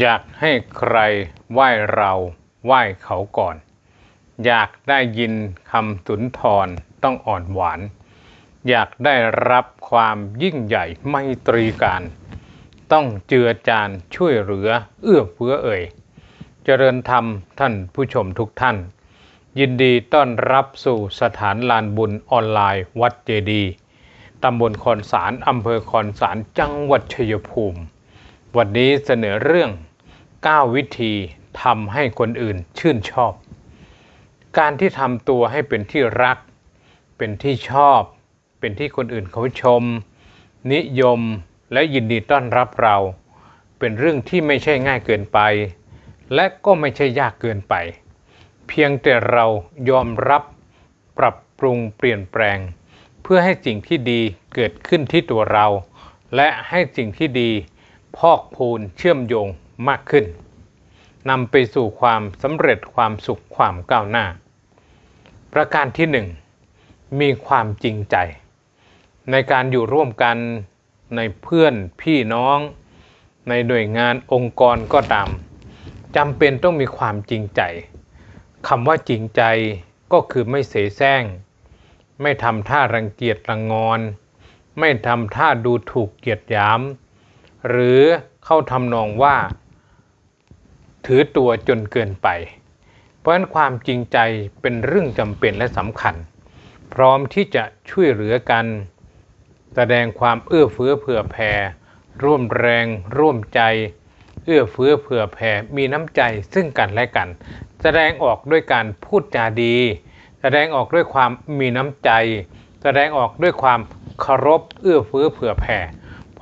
อยากให้ใครไหว้เราไหว้เขาก่อน อยากได้ยินคำสุนทรต้องอ่อนหวาน อยากได้รับความยิ่งใหญ่ไม่ตรีการ ต้องเจือจานช่วยเหลือเอื้อเฟื้อเอ่ย เจริญธรรมท่านผู้ชมทุกท่าน ยินดีต้อนรับสู่สถานลานบุญออนไลน์วัดเจดีตำบลคอนสารอำเภอคอนสารจังหวัดชัยภูมิ วันนี้เสนอเรื่อง 9 วิธีทำให้คนอื่นชื่นชอบ การที่ทำตัวให้เป็นที่รัก เป็นที่ชอบ เป็นที่คนอื่นเขาชม นิยมและยินดีต้อนรับเรา เป็นเรื่องที่ไม่ใช่ง่ายเกินไป และก็ไม่ใช่ยากเกินไป เพียงแต่เรายอมรับปรับปรุงเปลี่ยนแปลง เพื่อให้สิ่งที่ดีเกิดขึ้นที่ตัวเรา และให้สิ่งที่ดี พอกพูนเชื่อมโยงมากขึ้นนำไปสู่ความสำเร็จความสุขความก้าวหน้า ประการที่หนึ่งมีความจริงใจ ในการอยู่ร่วมกันในเพื่อนพี่น้อง ในหน่วยงานองค์กรก็ตามจำเป็นต้องมีความจริงใจคำว่าจริงใจก็คือไม่เสแสร้ง ไม่ทำท่ารังเกียจรังงอน ไม่ทำท่าดูถูกเกียดยาม หรือเข้าทำนองว่า ถือตัวจนเกินไป เพราะฉะนั้นความจริงใจเป็นเรื่องจำเป็นและสำคัญ พร้อมที่จะช่วยเหลือกัน แสดงความเอื้อเฟื้อเผื่อแผ่ร่วมแรงร่วมใจ เอื้อเฟื้อเผื่อแผ่มีน้ำใจซึ่งกันและกัน แสดงออกด้วยการพูดจาดี แสดงออกด้วยความมีน้ำใจ แสดงออกด้วยความเคารพเอื้อเฟื้อเผื่อแผ่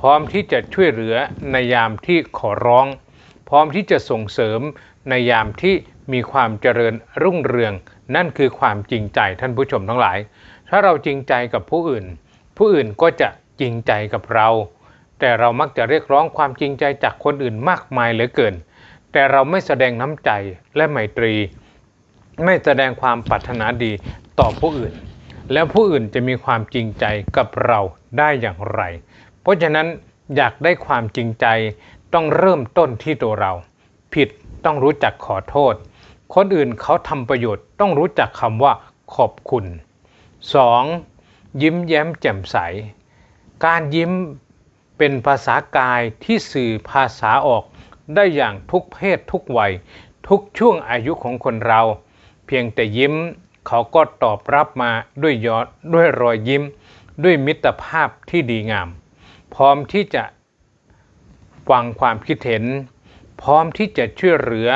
พร้อมที่จะช่วยเหลือในยามที่ขอร้อง พร้อมที่จะส่งเสริมในยามที่มีความเจริญรุ่งเรือง นั่นคือความจริงใจท่านผู้ชมทั้งหลาย ถ้าเราจริงใจกับผู้อื่น ผู้อื่นก็จะจริงใจกับเรา แต่เรามักจะเรียกร้องความจริงใจจากคนอื่นมากมายเหลือเกิน แต่เราไม่แสดงน้ำใจและไมตรี ไม่แสดงความปรารถนาดีต่อผู้อื่น แล้วผู้อื่นจะมีความจริงใจกับเราได้อย่างไร เพราะฉะนั้นอยากได้ความจริงใจต้องเริ่มต้นที่ตัวเรา ผิดต้องรู้จักขอโทษ คนอื่นเขาทำประโยชน์ต้องรู้จักคำว่าขอบคุณ 2. ยิ้มแย้มแจ่มใส การยิ้มเป็นภาษากายที่สื่อภาษาออกได้อย่างทุกเพศทุกวัย ทุกช่วงอายุของคนเรา เพียงแต่ยิ้มเขาก็ตอบรับมาด้วยยอดด้วยรอยยิ้ม ด้วยมิตรภาพที่ดีงาม พร้อมที่จะฟังความคิดเห็น พร้อมที่จะช่วยเหลือ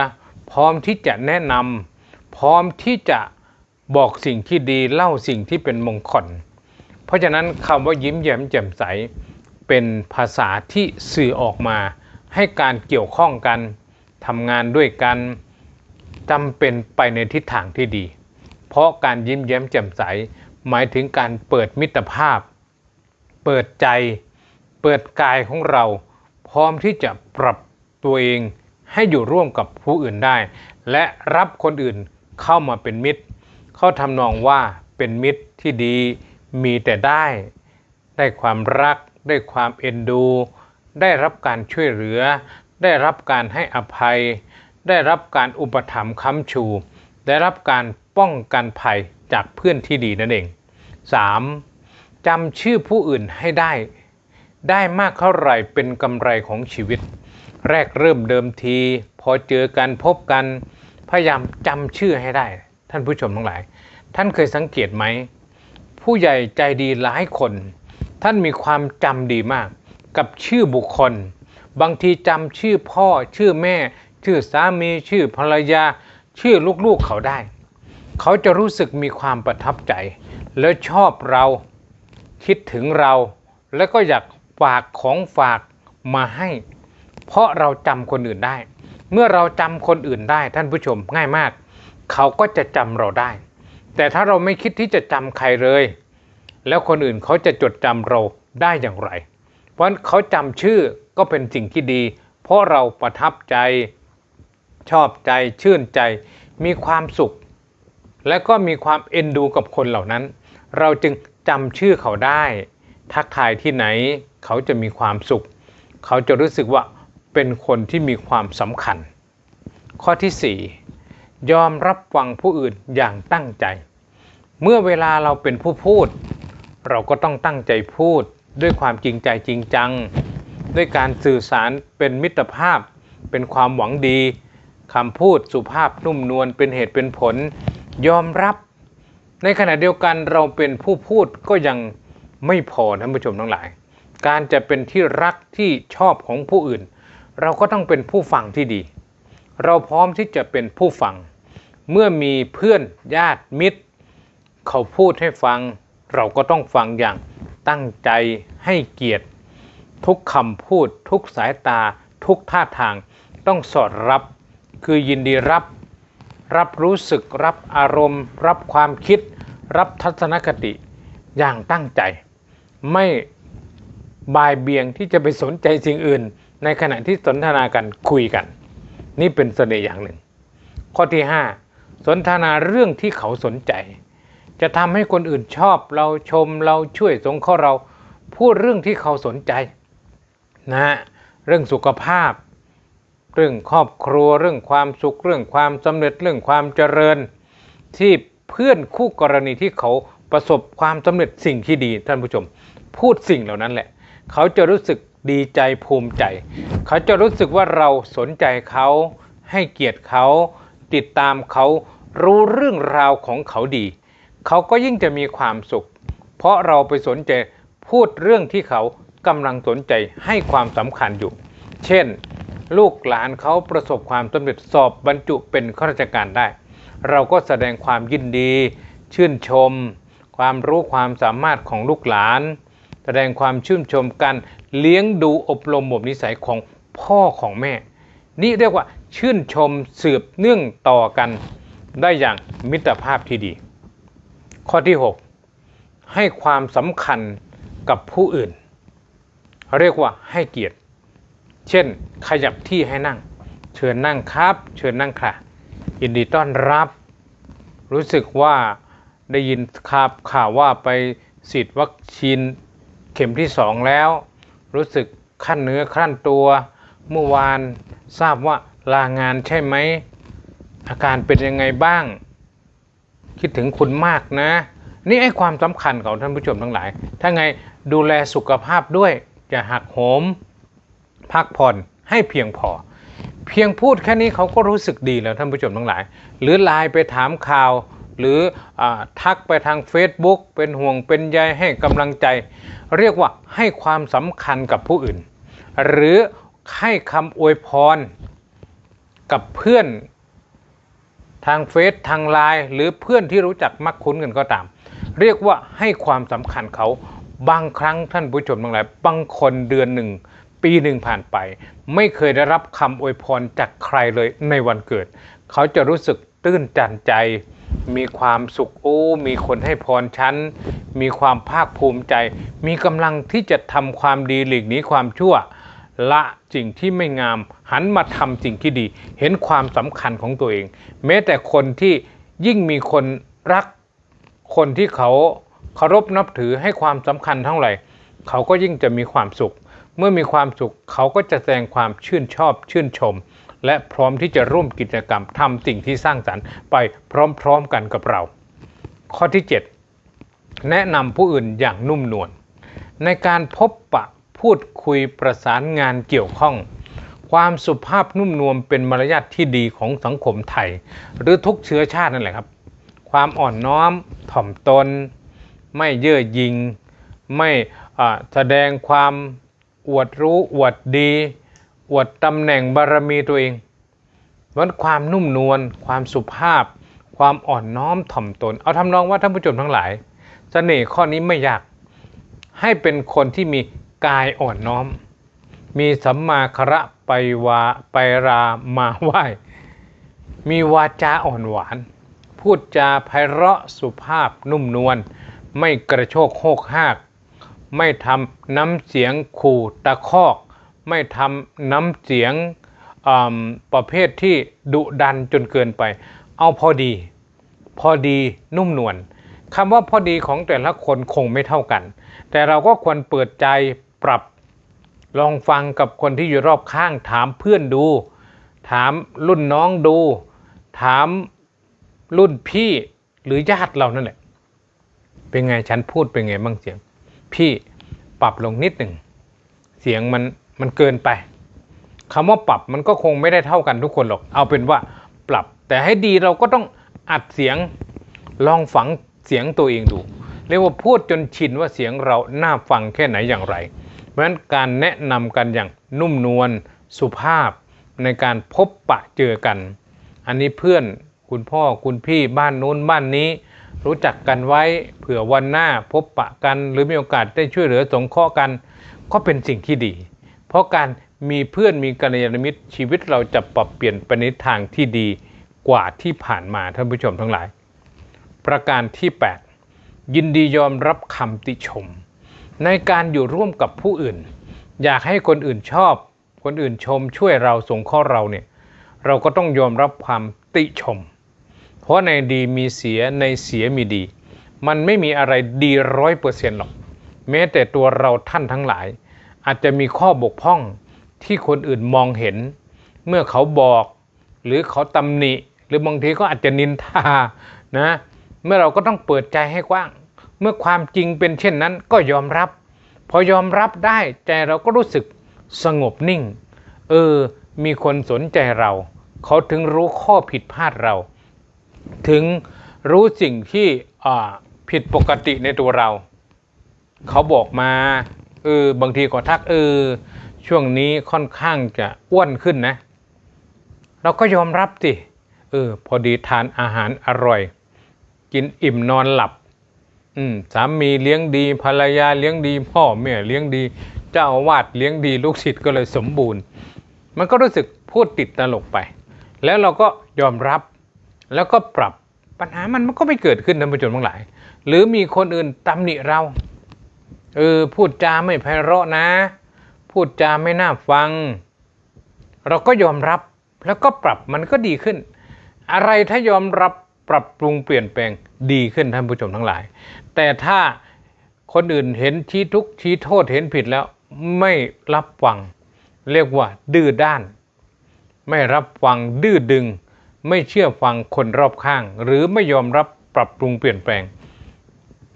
พร้อมที่จะแนะนำพร้อมที่จะบอกสิ่งที่ดีเล่าสิ่งที่เป็นมงคล เพราะฉะนั้นคำว่ายิ้มแย้มแจ่มใส เป็นภาษาที่สื่อออกมา ให้การเกี่ยวข้องกันทำงานด้วยกันจำเป็นไปในทิศทางที่ดี เพราะการยิ้มแย้มแจ่มใส หมายถึงการเปิดมิตรภาพ เปิดใจ ปิดกายของเรา พร้อมที่จะปรับตัวเองให้อยู่ร่วมกับผู้อื่นได้ และรับคนอื่นเข้ามาเป็นมิตร เขาทำนองว่าเป็นมิตรที่ดีมีแต่ได้ ได้ความรัก ได้ความเอ็นดู ได้รับการช่วยเหลือ ได้รับการให้อภัย ได้รับการอุปถัมภ์ค้ำชู ได้รับการป้องกันภัยจากเพื่อนที่ดีนั่นเอง 3. จำชื่อผู้อื่นให้ได้ ได้มากเท่าไหร่เป็นกำไรของชีวิต แรกเริ่มเดิมที พอเจอกันพบกัน พยายามจำชื่อให้ได้ ท่านผู้ชมทั้งหลาย ท่านเคยสังเกตไหม ผู้ใหญ่ใจดีหลายคน ท่านมีความจำดีมาก กับชื่อบุคคล บางทีจำชื่อพ่อ ชื่อแม่ ชื่อสามี ชื่อภรรยา ชื่อลูกๆเขาได้ เขาจะรู้สึกมีความประทับใจ และชอบเรา คิดถึงเรา แล้วก็อยาก ฝากของฝากมาให้ เพราะเราจำคนอื่นได้ เมื่อเราจำคนอื่นได้ท่านผู้ชมง่ายมาก เขาก็จะจำเราได้ แต่ถ้าเราไม่คิดที่จะจำใครเลย แล้วคนอื่นเขาจะจดจำเราได้อย่างไร เพราะเขาจำชื่อก็เป็นสิ่งที่ดี เพราะเราประทับใจชอบใจชื่นใจ มีความสุข และก็มีความเอ็นดูกับคนเหล่านั้น เราจึงจำชื่อเขาได้ ทักทายที่ไหน เขาจะมีความสุข เขาจะรู้สึกว่าเป็นคนที่มีความสำคัญ ข้อที่ 4 ยอมรับฟังผู้อื่นอย่างตั้งใจ เมื่อเวลาเราเป็นผู้พูด เราก็ต้องตั้งใจพูด ด้วยความจริงใจจริงจัง ด้วยการสื่อสารเป็นมิตรภาพ เป็นความหวังดีคำพูดสุภาพนุ่มนวลเป็นเหตุเป็นผล ยอมรับ ในขณะเดียวกันเราเป็นผู้พูดก็ยัง ไม่พอท่านผู้ชมทั้งหลาย การจะเป็นที่รักที่ชอบของผู้อื่น เราก็ต้องเป็นผู้ฟังที่ดี เราพร้อมที่จะเป็นผู้ฟัง เมื่อมีเพื่อนญาติมิตร เขาพูดให้ฟัง เราก็ต้องฟังอย่างตั้งใจให้เกียรติ ทุกคำพูด ทุกสายตา ทุกท่าทางต้องสอดรับ คือยินดีรับ รับรู้สึกรับอารมณ์ รับความคิด รับทัศนคติอย่างตั้งใจ ไม่บายเบียงที่จะไปสนใจสิ่งอื่น ในขณะที่สนทนากันคุยกัน นี่เป็นเสน่ห์อย่างหนึ่ง ข้อที่ 5 สนทนาเรื่องที่เขาสนใจ จะทำให้คนอื่นชอบเราชมเราช่วยสงเคราะห์เราพูดเรื่องที่เขาสนใจนะฮะเรื่องสุขภาพ เรื่องครอบครัว เรื่องความสุข เรื่องความสำเร็จเรื่องความเจริญ ที่เพื่อนคู่กรณีที่เขา ประสบความสำเร็จสิ่งที่ดีท่านผู้ชม พูดสิ่งเหล่านั้นแหละ เขาจะรู้สึกดีใจภูมิใจ เขาจะรู้สึกว่าเราสนใจเขา ให้เกียรติเขา ติดตามเขารู้เรื่องราวของเขาดี เขาก็ยิ่งจะมีความสุข เพราะเราไปสนใจพูดเรื่องที่เขากำลังสนใจให้ความสำคัญอยู่ เช่น ลูกหลานเขาประสบความสำเร็จสอบบรรจุเป็นข้าราชการได้ เราก็แสดงความยินดี ชื่นชม ความรู้ความสามารถของลูกหลาน แสดงความชื่นชมกันเลี้ยงดูอบรมบ่มนิสัยของพ่อของแม่ นี่เรียกว่าชื่นชมสืบเนื่องต่อกันได้อย่างมิตรภาพที่ดี ข้อที่ 6 ให้ความสำคัญกับผู้อื่น เรียกว่าให้เกียรติ เช่น ขยับที่ให้นั่ง เชิญนั่งครับ เชิญนั่งค่ะยินดีต้อนรับ รู้สึกว่า ได้ยินข่าวข่าวว่าไปฉีดวัคซีนเข็มที่สองแล้ว รู้สึกขั้นเนื้อขั้นตัว เมื่อวานทราบว่าลางานใช่ไหม อาการเป็นยังไงบ้าง คิดถึงคุณมากนะ นี่ไอ้ความสำคัญของท่านผู้ชมทั้งหลาย ถ้าไงดูแลสุขภาพด้วยจะหักโหม พักผ่อนให้เพียงพอ เพียงพูดแค่นี้เขาก็รู้สึกดีแล้วท่านผู้ชมทั้งหลาย หรือไลน์ไปถามข่าว หรืออทักไปทาง Facebook เป็นห่วงเป็นใยให้กำลังใจ เรียกว่าให้ความสำคัญกับผู้อื่น หรือให้คำอวยพรกับเพื่อนทางเฟซทางไลน์หรือเพื่อนที่รู้จักมักคุ้นกันก็ตาม เรียกว่าให้ความสำคัญเขาบางครั้งท่านผู้ชมทั้งหลายบางคนเดือนหนึ่ง ปีหนึ่งผ่านไป ไม่เคยได้รับคำอวยพรจากใครเลยในวันเกิด เขาจะรู้สึกตื้นตันใจ มีความสุขโอ้ มีคนให้พรชั้น มีความภาคภูมิใจ มีกำลังที่จะทำความดีหลีกหนีความชั่ว ละสิ่งที่ไม่งาม หันมาทำสิ่งที่ดี เห็นความสำคัญของตัวเอง แม้แต่คนที่ยิ่งมีคนรัก คนที่เขาเคารพนับถือให้ความสำคัญเท่าไหร่ เขาก็ยิ่งจะมีความสุข เมื่อมีความสุขเขาก็จะแสดงความชื่นชอบชื่นชม และพร้อมที่จะร่วมกิจกรรมทำสิ่งที่สร้างสรรค์ไปพร้อมๆกันกับเรา ข้อที่ 7 แนะนำผู้อื่นอย่างนุ่มนวลในการพบปะพูดคุยประสานงานเกี่ยวข้อง ความสุภาพนุ่มนวลเป็นมารยาทที่ดีของสังคมไทย หรือทุกเชื้อชาตินั่นแหละครับ ความอ่อนน้อมถ่อมตน ไม่เย่อหยิงไม่แสดงความอวดรู้อวดดี อวดตำแหน่งบารมีตัวเองวันความนุ่มนวลความสุภาพ ความอ่อนน้อมถ่อมตน เอาทำนองว่าท่านผู้ชมทั้งหลายเสน่ห์ข้อนี้ไม่ยาก ให้เป็นคนที่มีกายอ่อนน้อม มีสัมมาคระไปวาไปรามาไหว้มีวาจาอ่อนหวาน พูดจาไพเราะสุภาพนุ่มนวลไม่กระโชกโฮกหาก ไม่ทำน้ำเสียงขู่ตะคอก ไม่ทำน้ำเสียงประเภทที่ดุดันจนเกินไป เอาพอดี พอดีนุ่มนวลคำว่าพอดีของแต่ละคนคงไม่เท่ากัน แต่เราก็ควรเปิดใจปรับลองฟังกับคนที่อยู่รอบข้างถามเพื่อนดู ถามรุ่นน้องดู ถามรุ่นพี่หรือญาติเรานั่นแหละ เป็นไงฉันพูดเป็นไงบ้างเสียง พี่ปรับลงนิดหนึ่ง เสียงมัน มันเกินไปคำว่าปรับมันก็คงไม่ได้เท่ากันทุกคนหรอก เอาเป็นว่าปรับ แต่ให้ดีเราก็ต้องอัดเสียงลองฝังเสียงตัวเองดู เรียกว่าพูดจนชินว่าเสียงเราน่าฟังแค่ไหนอย่างไร เพราะฉะนั้นการแนะนำกันอย่างนุ่มนวลสุภาพในการพบปะเจอกัน อันนี้เพื่อนคุณพ่อคุณพี่บ้านนู้นบ้านนี้ รู้จักกันไว้เผื่อวันหน้าพบปะกัน หรือมีโอกาสได้ช่วยเหลือสงเคราะห์กัน ก็เป็นสิ่งที่ดี ราะการมีเพื่อนมีกัลยาณมิตรชีวิตเราจะปรับเปลี่ยนไปในทางที่ดีกว่าที่ผ่านมาท่านผู้ชมทั้งหลาย ประการที่ 8 ยินดียอมรับคำติชม ในการอยู่ร่วมกับผู้อื่น อยากให้คนอื่นชอบ คนอื่นชมช่วยเราสงเคราะห์เราเนี่ยเราก็ต้องยอมรับความติชม เพราะในดีมีเสียในเสียมีดี มันไม่มีอะไรดีร้อยเปอร์เซ็นต์หรอก แม้แต่ตัวเราท่านทั้งหลาย อาจจะมีข้อบกพร่องที่คนอื่นมองเห็น เมื่อเขาบอก หรือเขาตำหนิ หรือบางทีก็อาจจะนินทานะเมื่อเราก็ต้องเปิดใจให้กว้าง เมื่อความจริงเป็นเช่นนั้นก็ยอมรับ พอยอมรับได้ใจเราก็รู้สึกสงบนิ่ง เออ มีคนสนใจเรา เขาถึงรู้ข้อผิดพลาดเรา ถึงรู้สิ่งที่ผิดปกติในตัวเรา เขาบอกมา เออบางทีก็ทักเออ ช่วงนี้ค่อนข้างจะอ้วนขึ้นนะ เราก็ยอมรับสิเออ พอดีทานอาหารอร่อย กินอิ่มนอนหลับ อืมสามีเลี้ยงดีภรรยาเลี้ยงดี พ่อแม่เลี้ยงดี เจ้าวาดเลี้ยงดีลูกศิษย์ก็เลยสมบูรณ์ มันก็รู้สึกพูดติดตลกไป แล้วเราก็ยอมรับ แล้วก็ปรับปัญหามันมันก็ไม่เกิดขึ้นท่านผู้ชมทั้งหลาย หรือมีคนอื่นตำหนิเรา เออพูดจาไม่ไพเราะนะ พูดจาไม่น่าฟัง เราก็ยอมรับแล้วก็ปรับมันก็ดีขึ้น อะไรถ้ายอมรับปรับปรุงเปลี่ยนแปลงดีขึ้นท่านผู้ชมทั้งหลาย แต่ถ้าคนอื่นเห็นชี้ทุกชี้โทษเห็นผิดแล้วไม่รับฟัง เรียกว่า ดื้อด้าน ไม่รับฟังดื้อดึง ไม่เชื่อฟังคนรอบข้าง หรือไม่ยอมรับปรับปรุงเปลี่ยนแปลง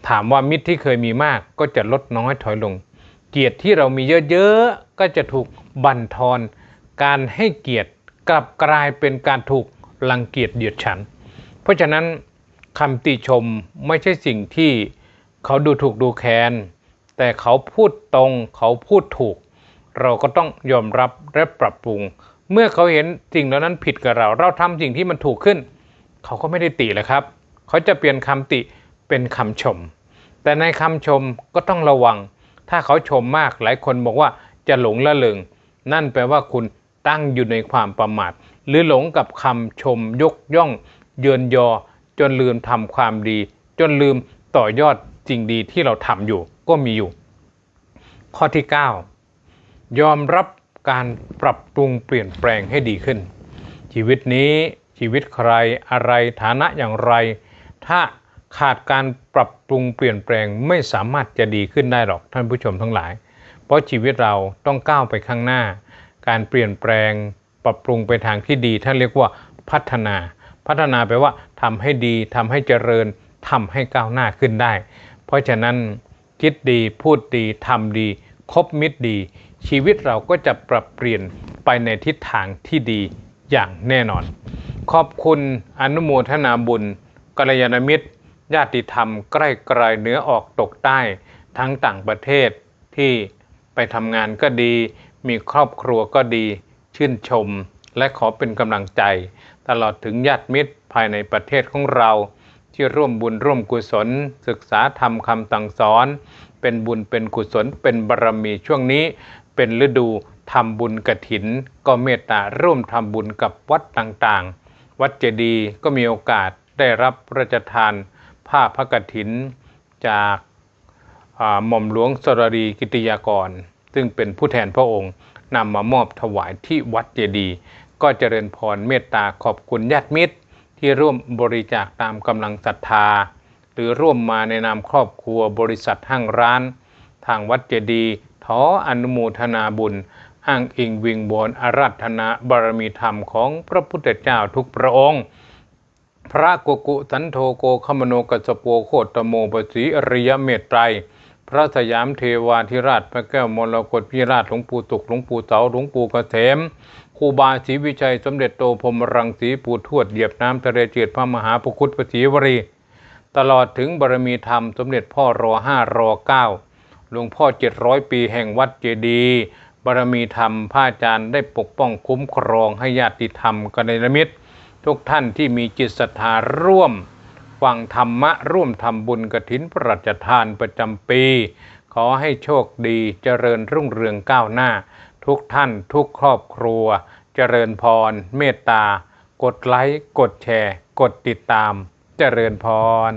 ถามว่ามิตรที่เคยมีมากก็จะลดน้อยถอยลง เกียรติที่เรามีเยอะๆก็จะถูกบั่นทอน การให้เกียรติกลับกลายเป็นการถูกรังเกียจเดียดฉัน เพราะฉะนั้นคำติชมไม่ใช่สิ่งที่เขาดูถูกดูแคลนแต่เขาพูดตรงเขาพูดถูก เราก็ต้องยอมรับและปรับปรุง เมื่อเขาเห็นสิ่งเหล่านั้นผิดกับเรา เราทำสิ่งที่มันถูกขึ้น เขาก็ไม่ได้ติแล้วครับ เขาจะเปลี่ยนคำติ เป็นคำชม แต่ในคำชมก็ต้องระวัง ถ้าเขาชมมากหลายคนบอกว่าจะหลงละเลงนั่นแปลว่าคุณตั้งอยู่ในความประมาท หรือหลงกับคำชมยกย่อง เยินยอ จนลืมทำความดี จนลืมต่อยอดสิ่งดีที่เราทำอยู่ก็มีอยู่ ข้อที่ 9 ยอมรับการปรับปรุงเปลี่ยนแปลงให้ดีขึ้น ชีวิตนี้ชีวิตใครอะไรฐานะอย่างไร ถ้า ขาดการปรับปรุงเปลี่ยนแปลงไม่สามารถจะดีขึ้นได้หรอกท่านผู้ชมทั้งหลาย เพราะชีวิตเราต้องก้าวไปข้างหน้า การเปลี่ยนแปลงปรับปรุงไปทางที่ดีท่านเรียกว่าพัฒนา พัฒนาแปลว่าทำให้ดีทำให้เจริญทำให้ก้าวหน้าขึ้นได้ เพราะฉะนั้นคิดดีพูดดีทำดี คบมิตรดี ชีวิตเราก็จะปรับเปลี่ยนไปในทิศทางที่ดีอย่างแน่นอน ขอบคุณอนุโมทนาบุญกัลยาณมิตร ญาติธรรมใกล้ไกลเหนือออกตกใต้ ทั้งต่างประเทศที่ไปทำงานก็ดี มีครอบครัวก็ดี ชื่นชม และขอเป็นกำลังใจ ตลอดถึงญาติมิตรภายในประเทศของเรา ที่ร่วมบุญร่วมกุศล ศึกษาธรรมคำสั่งสอน เป็นบุญเป็นกุศลเป็นบารมีช่วงนี้ เป็นฤดูทำบุญกระถิน ก็เมตตาร่วมทำบุญกับวัดต่างๆ วัดเจดีย์ก็มีโอกาสได้รับพระราชทาน ผ้าพระกฐินจากหม่อมหลวงสรรีกิติยากร ซึ่งเป็นผู้แทนพระองค์นำมามอบถวายที่วัดเจดีย์ก็เจริญพรเมตตาขอบคุณญาติมิตร ที่ร่วมบริจาคตามกำลังศรัทธา หรือร่วมมาในนามครอบครัวบริษัทห้างร้าน ทางวัดเจดีย์ขออนุโมทนาบุญอ้างอิงวิงบนอารัธนาบารมีธรรมของพระพุทธเจ้าทุกพระองค์ พระกุกุสันโธโกขมโนกัสสโปโคตโมปสีอริยเมตไตร พระสยามเทวาธิราช พระแก้วมรกตพิราชหลวงปู่ตุกหลวงปู่เสาหลวงปู่เกษมครูบาศรีวิชัยสมเด็จโตพรมรังสีปู่ทวดเหยียบน้ำทะเลเจืดพระมหาปุคุตปศรีวรี ตลอดถึงบารมีธรรมสมเด็จพ่อรอห้ารอเก้าหลวงพ่อเจ็ดร้อยปีแห่งวัดเจดียบารมีธรรมพระอาจารย์ได้ปกป้องคุ้มครองให้ญาติธรรมกัลยาณมิตร ทุกท่านที่มีจิตศรัทธาร่วม ฟังธรรมะร่วมทำบุญกระถินประจทานประจำปี ขอให้โชคดีเจริญรุ่งเรืองก้าวหน้า ทุกท่านทุกครอบครัว เจริญพร เมตตา กดไลค์ กดแชร์ กดติดตาม เจริญพร